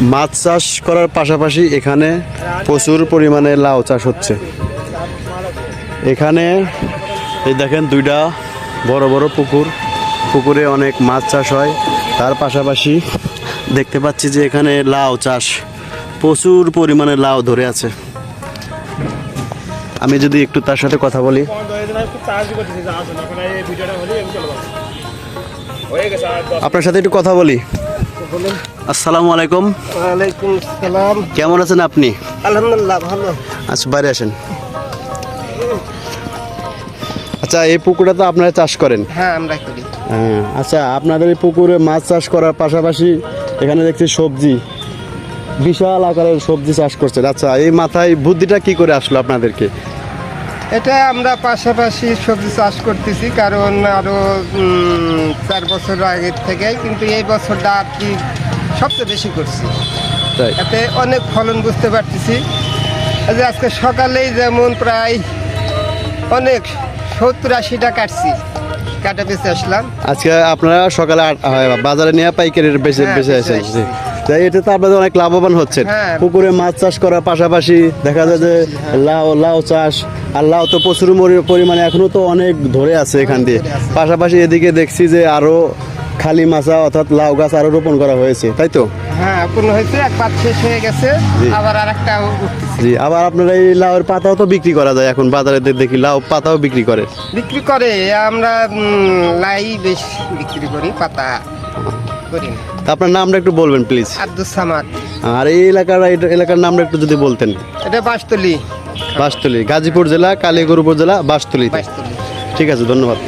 মাছ চাষ করার পাশাপাশি এখানে প্রচুর পরিমাণে লাউ চাষ হচ্ছে। এখানে এই দেখেন দুইটা বড় বড় পুকুর। পুকুরে অনেক মাছ চাষ হয়। তার পাশাপাশি দেখতে পাচ্ছি যে এখানে লাউ চাষ প্রচুর পরিমাণে লাউ ধরে আছে। আমি যদি একটু তার সাথে কথা বলি। আপনার সাথে একটু কথা বলি। আসসালামু আলাইকুম। ওয়ালাইকুম সালাম কেমন আছেন আপনি? আলহামদুলিল্লাহ ভালো। আচ্ছা বাইরে আসেন। আচ্ছা এই পুকুরটা তো আপনারা চাষ করেন? হ্যাঁ আমরা করি। হ্যাঁ আচ্ছা আপনাদের এই পুকুরে মাছ চাষ করার পাশাপাশি এখানে দেখছি সবজি বিশাল আকারের সবজি চাষ করছেন। আচ্ছা এই মাথায় বুদ্ধিটা কি করে আসলো আপনাদেরকে? এটা আমরা পাশাপাশি সবজি চাষ করতেছি কারণ আরও উম, চার বছর আগের থেকে কিন্তু এই বছরটা আর কি সবচেয়ে বেশি করছি। তাই? এতে অনেক ফলন বুঝতে পারতেছি। যে আজকে সকালেই যেমন প্রায় অনেক সত্তর আশিটা কাটছি। কাটা বেঁচে আসলাম। আজকে আপনারা সকালে বাজারে নিয়ে পাইকারি বেঁচে বেঁচে। জি। তাই এতে তো আপনাদের অনেক লাভবান হচ্ছেন হ্যাঁ। পুকুরে মাছ চাষ করার পাশাপাশি দেখা যায় যে লাউ লাউ চাষ আর লাউ তো প্রচুর পরিমাণে এখনও তো অনেক ধরে আছে এখান দিয়ে। পাশাপাশি এদিকে দেখছি যে আরও খালি মাছা অর্থাৎ লাউ গাছ আরও রোপণ করা হয়েছে তাই তো? হ্যাঁ পূর্ণ হয়েছে এক পাত শেষ হয়ে গেছে আবার আর একটা উঠতেছে। জি আবার আপনারা এই লাউয়ের পাতাও তো বিক্রি করা যায় এখন বাজারে দেখি লাউ পাতাও বিক্রি করে। বিক্রি করে আমরা লাই বেশ বিক্রি করি পাতা করি না। আপনার নামটা একটু বলবেন প্লিজ। আব্দুল সামাদ। আর এই এলাকার এলাকার নামটা একটু যদি বলতেন। এটা বাসতলি বাসতলি গাজীপুর জেলা কালীগড় উপজেলা বাসতলি ঠিক আছে ধন্যবাদ।